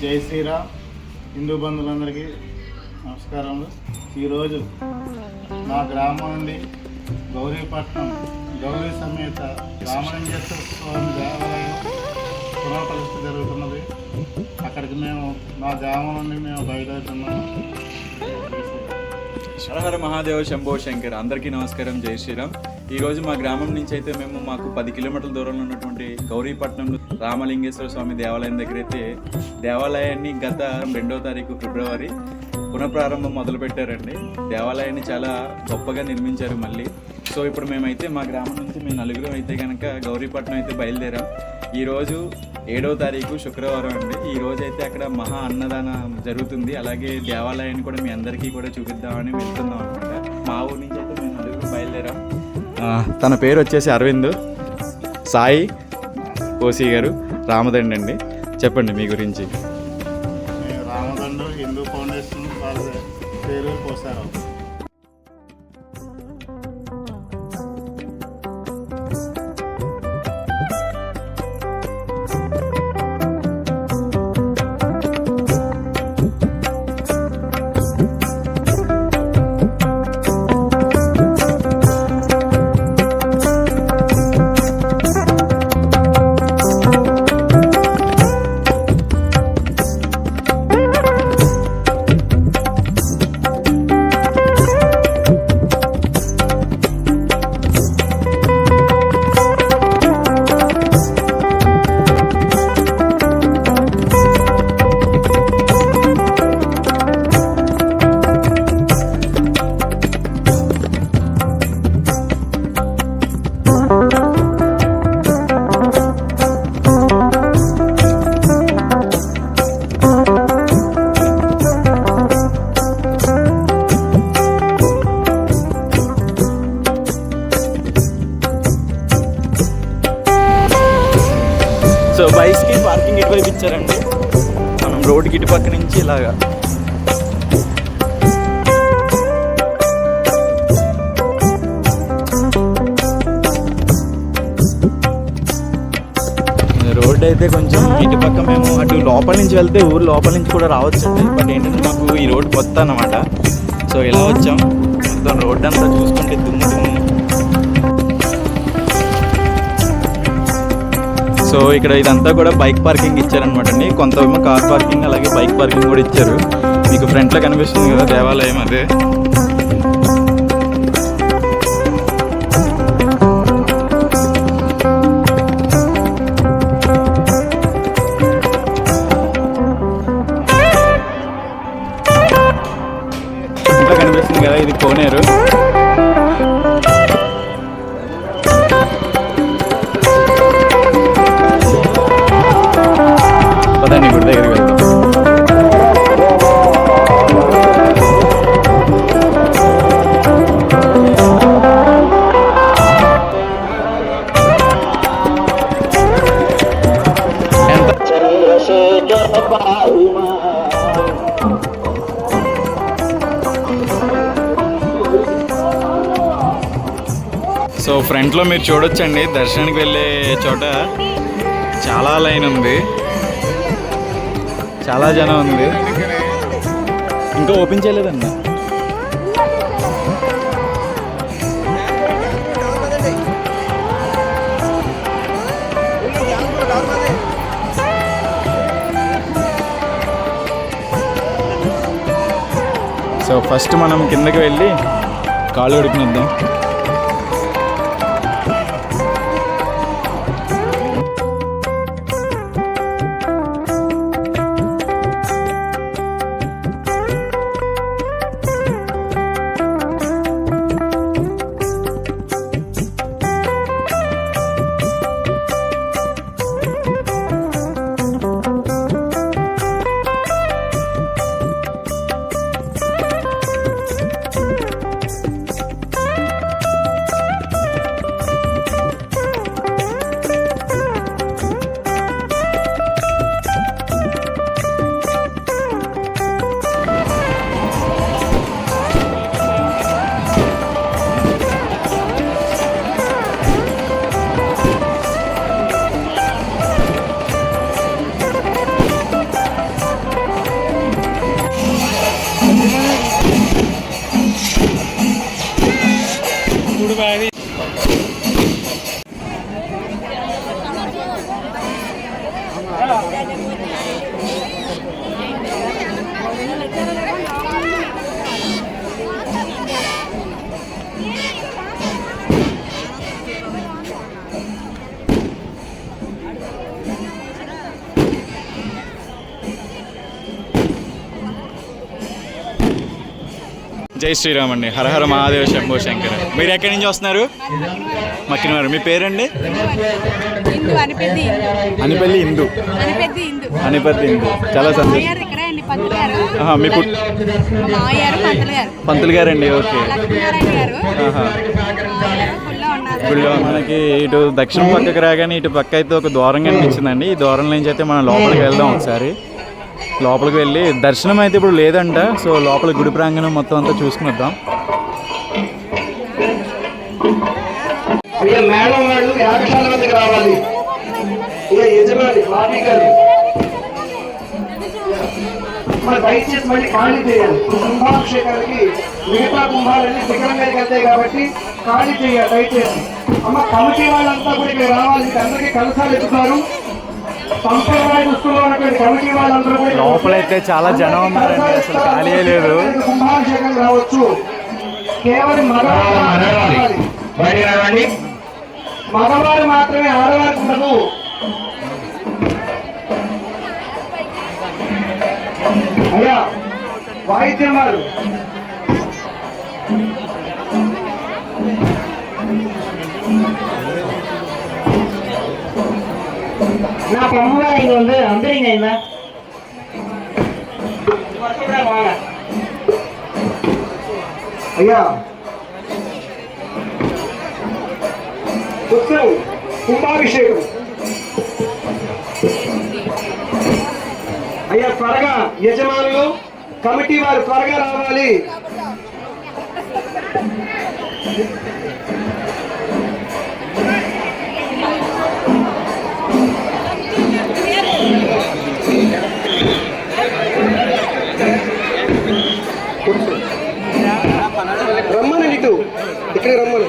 జై శ్రీరామ్. హిందూ బంధువులందరికీ నమస్కారములు. ఈరోజు మా గ్రామం నుండి గౌరీపట్నం గౌరీ సమేత రామలింగేశ్వర స్వామి దేవాలయం పునఃపరిస్థితి జరుగుతున్నది. అక్కడికి మేము మా గ్రామం నుండి మేము బయలుదేరుతున్నాము. హరహర మహాదేవ శంభో శంకర్ అందరికీ నమస్కారం. జై శ్రీరామ్. ఈరోజు మా గ్రామం నుంచి అయితే మేము మాకు పది కిలోమీటర్ల దూరంలో ఉన్నటువంటి గౌరీపట్నం రామలింగేశ్వర స్వామి దేవాలయం దగ్గర అయితే దేవాలయాన్ని గత రెండో తారీఖు ఫిబ్రవరి పునఃప్రారంభం మొదలుపెట్టారండి. దేవాలయాన్ని చాలా గొప్పగా నిర్మించారు మళ్ళీ. సో ఇప్పుడు మేమైతే మా గ్రామం నుంచి మేము నలుగురు అయితే కనుక గౌరీపట్నం అయితే బయలుదేరాం. ఈరోజు ఏడవ తారీఖు శుక్రవారం అండి. ఈ రోజు అయితే అక్కడ మహా అన్నదానం జరుగుతుంది. అలాగే దేవాలయాన్ని కూడా మీ అందరికీ కూడా చూపిద్దామని వెళ్తున్నాం అనమాట మా ఊరి నుంచి తన పేరు వచ్చేసి అరవింద్. సాయి కోసి గారు రామదండ్ అండి. చెప్పండి మీ గురించి. రామదండ్ హిందూ ఫౌండేషన్ వాళ్ళ పేరు కోసారావు చూసారండి మనం రోడ్డుకి ఇటు పక్క నుంచి ఇలాగా. రోడ్ అయితే కొంచెం ఇటు పక్క మేము అటు లోపల నుంచి వెళ్తే ఊరు లోపల నుంచి కూడా రావచ్చండి. బట్ ఏంటంటే మాకు ఈ రోడ్ కొత్త అనమాట సో ఇలా వచ్చాం. మొత్తం రోడ్ అంతా చూసుకుంటే దుమ్ము దుమ్ము. సో ఇక్కడ ఇదంతా కూడా బైక్ పార్కింగ్ ఇచ్చారనమాట అండి. కొంత కార్ పార్కింగ్ అలాగే బైక్ పార్కింగ్ కూడా ఇచ్చారు. మీకు ఫ్రంట్లో కనిపిస్తుంది కదా దేవాలయం అదే. కనిపిస్తుంది కదా ఇది కోనేరు. పదండి గుడి దగ్గరికి వెళ్తాం. సో ఫ్రంట్లో మీరు చూడొచ్చండి దర్శనానికి వెళ్ళే చోట చాలా లైన్ ఉంది. చాలా జనం ఉంది. ఇంకా ఓపెన్ చేయలేదండి. సో ఫస్ట్ మనం కిందకి వెళ్ళి కాళ్ళు కడుకునిద్దాం జై శ్రీరామ్ అండి. హరహర మహాదేవ శంభో శంకర. మీరు ఎక్కడి నుంచి వస్తున్నారు? మక్కినవారు. మీ పేరండి? అనిపల్లి హిందూ. అనిపల్లి హిందూ. చాలా సంతోషం. అండి మీ మామయ్యారు పంతులు గారు. గారండి ఓకే. గుడిలో మనకి ఇటు దక్షిణ పక్కకి రాగానే ఇటు పక్క అయితే ఒక ద్వారం కనిపించిందండి. ఈ ద్వారం నుంచి అయితే మనం లోపలికి వెళ్దాం ఒకసారి. లోపలికి వెళ్ళి దర్శనం అయితే ఇప్పుడు లేదంట. సో లోపల గుడి ప్రాంగణం మొత్తం అంతా చూసుకుని వద్దాం మేడం వాళ్ళు యాగశాల మందికి రావాలి. ఇక యజమాని బాబీ గారు. మరి దయచేసి మళ్ళీ ఖాళీ చేయాలి. కుంభాభిషేకానికి మిగతా కుంభాలన్నీ శిఖరం మీదకి వెళ్తాయి కాబట్టి ఖాళీ చేయాలి దయచేసి. అమ్మ కమిటీ వాళ్ళంతా కూడా ఇక్కడ రావాలి. అందరికీ కలసాలు ఎత్తుతారు. లోపలైతే చాలా జనం ఉన్నారండి అసలు ఖాళీయే లేదు. మగవారు మాత్రమే ఆడవారికి ఉండదు అయ్యా వాయిద్యం వారు. நான் பொம்மை இங்க வந்து வந்துடுங்க என்ன வாங்க అయ్యా ఉత్సవం కుంభాభిషేకం అయ్యా త్వరగా యజమానులు కమిటీ వారు త్వరగా రావాలి ఇక్కడికి రమ్మని.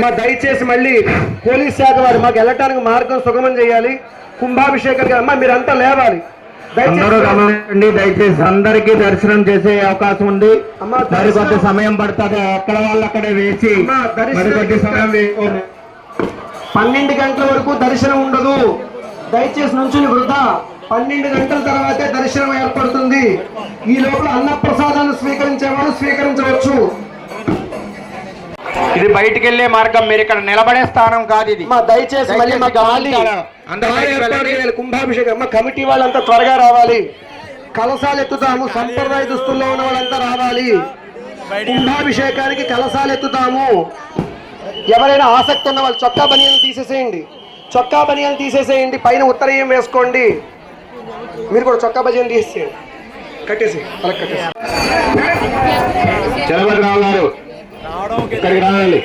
మా దయచేసి మళ్ళీ పోలీస్ శాఖ వారు మాకు వెళ్ళటానికి మార్గం సుగమం చేయాలి. కుంభాభిషేకం అమ్మా మీరంతా లేవాలి. అందరూ గమనించండి దయచేసి అందరికీ దర్శనం చేసే అవకాశం ఉంది. అమ్మా, మరి దర్శనం- సమయం పడుతుంది. ఎక్కడ వాళ్ళు అక్కడే వేచి అమ్మా, దర్శనం- మరి కొద్ది సమయం వే- పన్నెండు గంటల వరకు దర్శనం ఉండదు. దయచేసి నుంచుని వృధా. పన్నెండు గంటల తర్వాతే దర్శనం ఏర్పడుతుంది. ఈ లోపల అన్న ప్రసాదాన్ని స్వీకరించే వాళ్ళు స్వీకరించవచ్చు. ఇది బయటికి వెళ్ళే మార్గం మీరు ఇక్కడ నిలబడే స్థానం కాదు ఇది. అమ్మా దయచేసి మళ్ళీ మా. చేయాలి. కుంభాభిషేకం. అమ్మ కమిటీ వాళ్ళంతా త్వరగా రావాలి. కలసాలు ఎత్తుతాము సంప్రదాయ దుస్తుల్లో ఉన్న వాళ్ళంతా రావాలి. కుంభాభిషేకానికి కలసాలు ఎత్తుతాము ఎవరైనా ఆసక్తి ఉన్న వాళ్ళు చొక్కా బనియలు తీసేసేయండి. చొక్కా బనియలు తీసేసేయండి. పైన ఉత్తరీయం వేసుకోండి. మీరు కూడా చొక్కా బనియలు తీసేయండి కట్టేసి అలా కట్టేసి. చలపతి రావు గారు ఇక్కడికి రావాలి.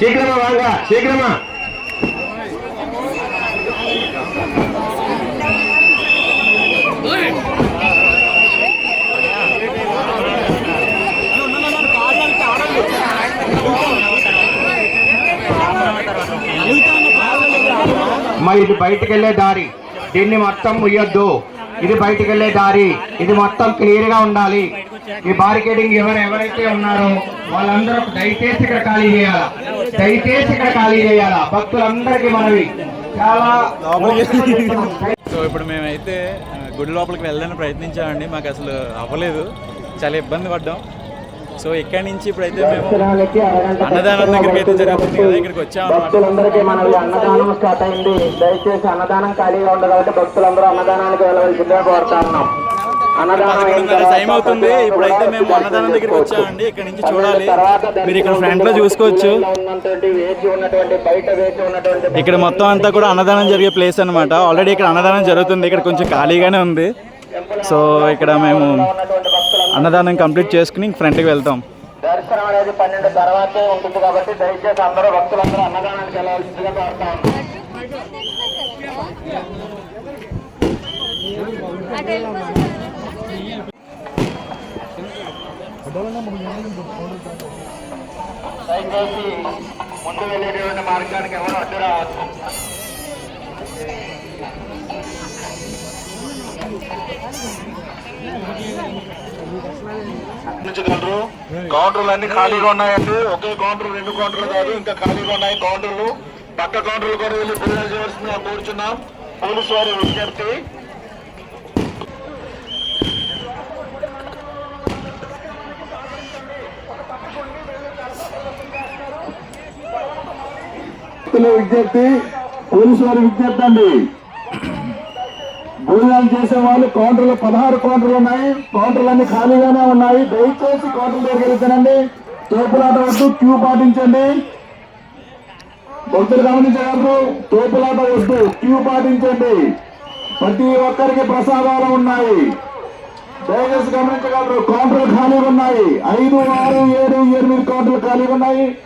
శీఘ్రమా వాంగా శీఘ్రమా. ఇది బయటికి వెళ్ళే దారి. దీన్ని మొత్తం ముయ్యొద్దు. ఇది బయటికి వెళ్ళే దారి. ఇది మొత్తం క్లియర్గా ఉండాలి. ఈ బారికేడింగ్ ఎవరు ఎవరైతే ఉన్నారో వాళ్ళందరూ దయచేసి ఇక్కడ ఖాళీ చేయాలా? దయచేసి ఇక్కడ ఖాళీ చేయాలా? భక్తులందరికీ మనవి. చాలా సో ఇప్పుడు మేమైతే గుడి లోపలికి వెళ్ళడానికి ప్రయత్నించామండి. మాకు అసలు అవ్వలేదు. చాలా ఇబ్బంది పడ్డాం. సో ఇక్కడి నుంచి ఇప్పుడైతే మేము అన్నదానం దగ్గరికి అయితే జరుగుతుంది కదా ఇక్కడికి వచ్చాము భక్తులందరికీ మనవి అన్నదానం స్టార్ట్ అయింది. దయచేసి అన్నదానం ఖాళీగా కాబట్టి భక్తులందరూ అన్నదానానికి వెళ్ళవలసిందిగా కోరుతా ఉన్నాం. టైం అవుతుంది. ఇప్పుడైతే మేము అన్నదానం దగ్గరికి వచ్చామండి. ఇక్కడ నుంచి చూడాలి. మీరు ఇక్కడ ఫ్రంట్లో చూసుకోవచ్చు. ఇక్కడ మొత్తం అంతా కూడా అన్నదానం జరిగే ప్లేస్ అన్నమాట. ఆల్రెడీ ఇక్కడ అన్నదానం జరుగుతుంది. ఇక్కడ కొంచెం ఖాళీగానే ఉంది. సో ఇక్కడ మేము అన్నదానం కంప్లీట్ చేసుకుని ఫ్రంట్కి వెళ్తాం. దర్శనం అనేది పన్నెండు తర్వాతే ఉంటుంది కాబట్టి దయచేసి అందరూ భక్తులందరూ అన్నదానానికి వెళ్ళాల్సిందిగా కోరుతా. దయచేసి ముందు వెళ్ళేటువంటి మార్గానికి ఎవరు అడ్డు రావచ్చు నిర్ణయించగలరు కౌంటర్లు అన్ని ఖాళీగా ఉన్నాయండి. ఒకే కౌంటర్ రెండు కౌంటర్లు కాదు ఇంకా ఖాళీగా ఉన్నాయి కౌంటర్లు పక్క కౌంటర్లు కూడా వెళ్ళి ఫిర్యాదు చేయవలసిందిగా కోరుచున్నాం. పోలీసు వారి విజ్ఞప్తి విజ్ఞప్తి. పోలీసు వారి విజ్ఞప్తి అండి. భోజనాలు చేసే వాళ్ళు కౌంటర్లు పదహారు కౌంటర్లు ఉన్నాయి. కౌంటర్లు అన్ని ఖాళీగానే ఉన్నాయి. దయచేసి కౌంటర్ దగ్గరికి తోపులాట వద్దు క్యూ పాటించండి. భక్తులు గమనించగలరు తోపులాట వద్దు క్యూ పాటించండి. ప్రతి ఒక్కరికి ప్రసాదాలు ఉన్నాయి. దయచేసి గమనించగలరు కౌంటర్లు ఖాళీగా ఉన్నాయి. ఐదు ఆరు ఏడు ఎనిమిది కౌంటర్లు ఖాళీగా ఉన్నాయి.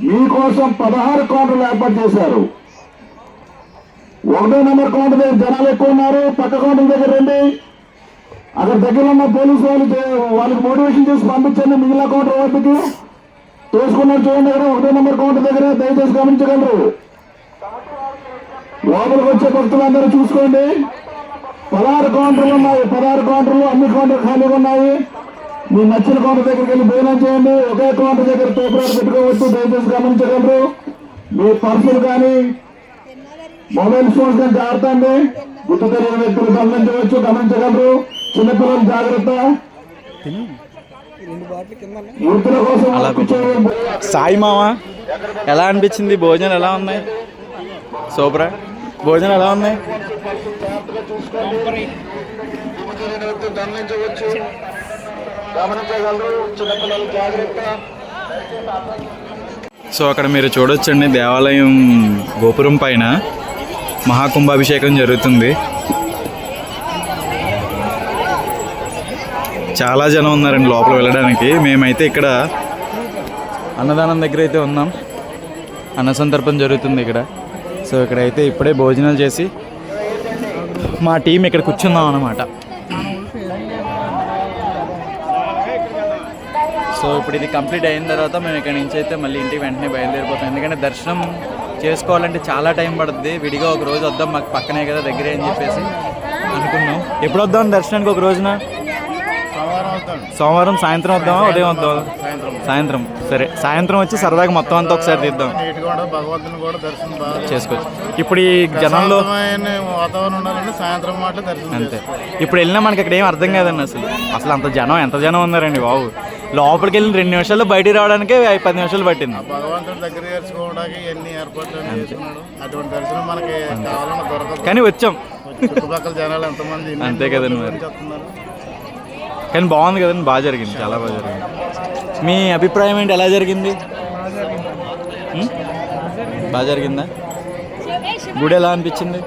మీకోసం పదహారు కౌంటర్లు ఏర్పాటు చేశారు. ఒకటో నెంబర్ కౌంటర్ దగ్గర జనాలు ఎక్కువ ఉన్నారు. పక్క కౌంటర్ దగ్గర రండి. అక్కడ దగ్గర ఉన్న పోలీసు వాళ్ళు వాళ్ళకి మోటివేషన్ చేసి పంపించండి. మిగిలిన కౌంటర్ వాటికి తోసుకున్నారు చూడండి అక్కడ. ఒకటో నెంబర్ కౌంటర్ దగ్గర దయచేసి గమనించగలరు. లోపలికి వచ్చే భక్తులందరూ చూసుకోండి. పదహారు కౌంటర్లు ఉన్నాయి. పదహారు కౌంటర్లు అన్ని కౌంటర్ ఖాళీగా ఉన్నాయి. మీ నచ్చిన కౌంటర్ దగ్గరికి వెళ్ళి భోజనం చేయండి. ఒకే కౌంటర్ దగ్గర పేపర్ పెట్టుకోవచ్చు. దయచేసి గమనించగలరు. మీ పర్సులు కానీ మొబైల్ ఫోన్స్ జాగ్రత్త అండి గుర్తు తెలియని వ్యక్తులు గమనించవచ్చు గమనించగలరు. చిన్నపిల్లలు జాగ్రత్త. సాయి మామ ఎలా అనిపించింది? భోజనం ఎలా ఉన్నాయి? సూపరా. భోజనం ఎలా ఉన్నాయి? గమనించవచ్చు గమనించగలరు చిన్నపిల్లలు జాగ్రత్త సో అక్కడ మీరు చూడొచ్చండి దేవాలయం గోపురం పైన. మహాకుంభాభిషేకం జరుగుతుంది. చాలా జనం ఉన్నారండి లోపల వెళ్ళడానికి. మేమైతే ఇక్కడ అన్నదానం దగ్గర అయితే ఉన్నాం. అన్న సందర్భం జరుగుతుంది ఇక్కడ. సో ఇక్కడైతే ఇప్పుడే భోజనాలు చేసి మా టీం ఇక్కడ కూర్చున్నాం అన్నమాట. సో ఇప్పుడు ఇది కంప్లీట్ అయిన తర్వాత మేము ఇక్కడ నుంచి అయితే మళ్ళీ ఇంటికి వెంటనే బయలుదేరిపోతాం. ఎందుకంటే దర్శనం చేసుకోవాలంటే చాలా టైం పడుతుంది. విడిగా ఒక రోజు వద్దాం మాకు పక్కనే కదా దగ్గరే అని చెప్పేసి అనుకున్నాం. ఎప్పుడు వద్దాం దర్శనానికి ఒక రోజున? సోమవారం సాయంత్రం వద్దామా? ఉదయం వద్దామా? సాయంత్రం. సరే సాయంత్రం వచ్చి సరదాగా మొత్తం అంతా ఒకసారి తీద్దాం. చేసుకోవచ్చు. ఇప్పుడు ఈ జనంలో అంతే. ఇప్పుడు వెళ్ళినా మనకి ఇక్కడ ఏం అర్థం కాదండి అసలు. అసలు అంత జనం ఎంత జనం ఉన్నారండి బాబు. లోపలికి వెళ్ళిన రెండు నిమిషాల్లో బయటికి రావడానికే ఐదు పది నిమిషాలు పట్టింది. భగవంతుడి దగ్గర చేర్చుకోవడానికి ఎన్ని ఏర్పాట్లు అన్ని చేస్తున్నాడు? అటువంటి దర్శనం మనకి కావాలన్న దొరకదు. కానీ వచ్చాం. చుట్టుపక్కల జనాలు ఎంతమంది అంతే కదండి మరి. చెప్తున్నారు కానీ బాగుంది కదండి బాగా జరిగింది చాలా బాగా జరిగింది. మీ అభిప్రాయం ఏంటి? ఎలా జరిగింది? బాగా జరిగిందా. గుడి ఎలా అనిపించింది?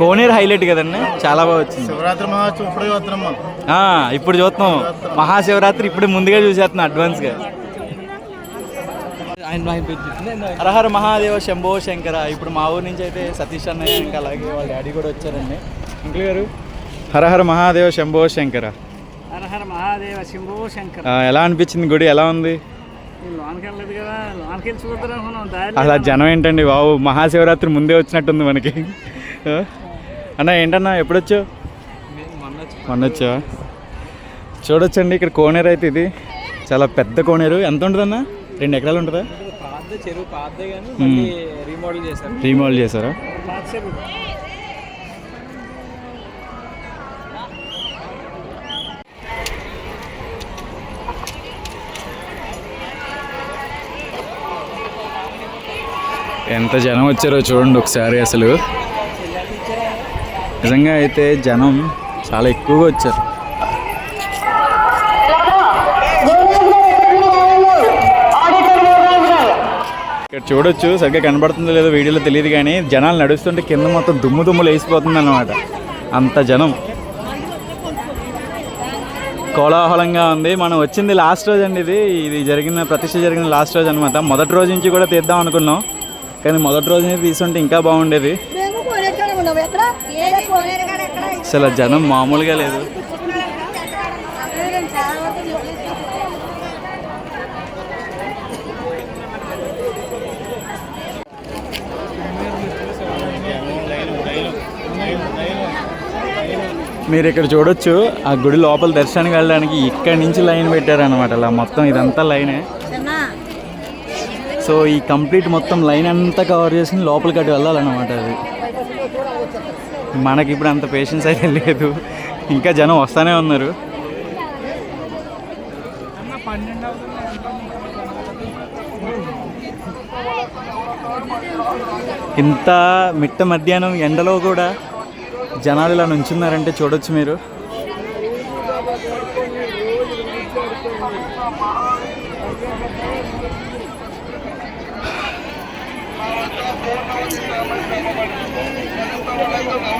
కోనేరు హైలైట్ కదండి. చాలా బాగా వచ్చింది. శివరాత్రి మహోత్సవం ఇప్పుడే చూస్తున్నాం. మహాశివరాత్రి ఇప్పుడు ముందుగా చూసేస్తున్నాం అడ్వాన్స్గా. హరహర మహాదేవ శంభో శంకర. ఇప్పుడు మా ఊరు నుంచి అయితే సతీష్ అన్నయ్య ఇంకా అలాగే వాళ్ళ డాడీ కూడా వచ్చారండి. ఇంట్లో గారు? హరహర మహాదేవ శంభో శంకర. హరహర మహాదేవ శంభో శంకర్. ఎలా అనిపించింది గుడి? ఎలా ఉంది? ఆ జనం ఏంటండి బాబు? మహాశివరాత్రి ముందే వచ్చినట్టుంది మనకి? అన్న ఏంటన్నా ఎప్పుడొచ్చావు? మొన్న వచ్చావా చూడొచ్చండి ఇక్కడ కోనేరు అయితే ఇది. చాలా పెద్ద కోనేరు. ఎంత ఉంటుందన్న? రెండు ఎకరాలు ఉంటుందా? రీమోడల్ చేశారు? ఎంత జనం వచ్చారో చూడండి ఒకసారి అసలు. నిజంగా అయితే జనం చాలా ఎక్కువగా వచ్చారు. ఇక్కడ చూడొచ్చు సరిగ్గా కనబడుతుందో లేదో వీడియోలో తెలియదు కానీ జనాలు నడుస్తుంటే కింద మొత్తం దుమ్ము దుమ్ము వేసిపోతుంది అన్నమాట. అంత జనం. కోలాహలంగా ఉంది. మనం వచ్చింది లాస్ట్ రోజు అండి ఇది. ఇది జరిగిన ప్రతిష్ట జరిగిన లాస్ట్ రోజు అనమాట మొదటి రోజు నుంచి కూడా తీద్దాం అనుకున్నాం. కానీ మొదటి రోజు నుంచి తీసుంటే ఇంకా బాగుండేది. ఎక్కడ? అసలు జనం మామూలుగా లేదు. మీరు ఇక్కడ చూడొచ్చు ఆ గుడి లోపల దర్శనానికి వెళ్ళడానికి ఇక్కడి నుంచి లైన్ పెట్టారనమాట అలా మొత్తం ఇదంతా లైనే. సో ఈ కంప్లీట్ మొత్తం లైన్ అంతా కవర్ చేసుకుని లోపలికి అటు వెళ్ళాలన్నమాట అది. మనకి ఇప్పుడు అంత పేషెన్స్ అయితే లేదు. ఇంకా జనం వస్తానే ఉన్నారు. ఇంత మిట్ట మధ్యాహ్నం ఎండలో కూడా జనాలు ఇలా నుంచున్నారంటే చూడొచ్చు మీరు.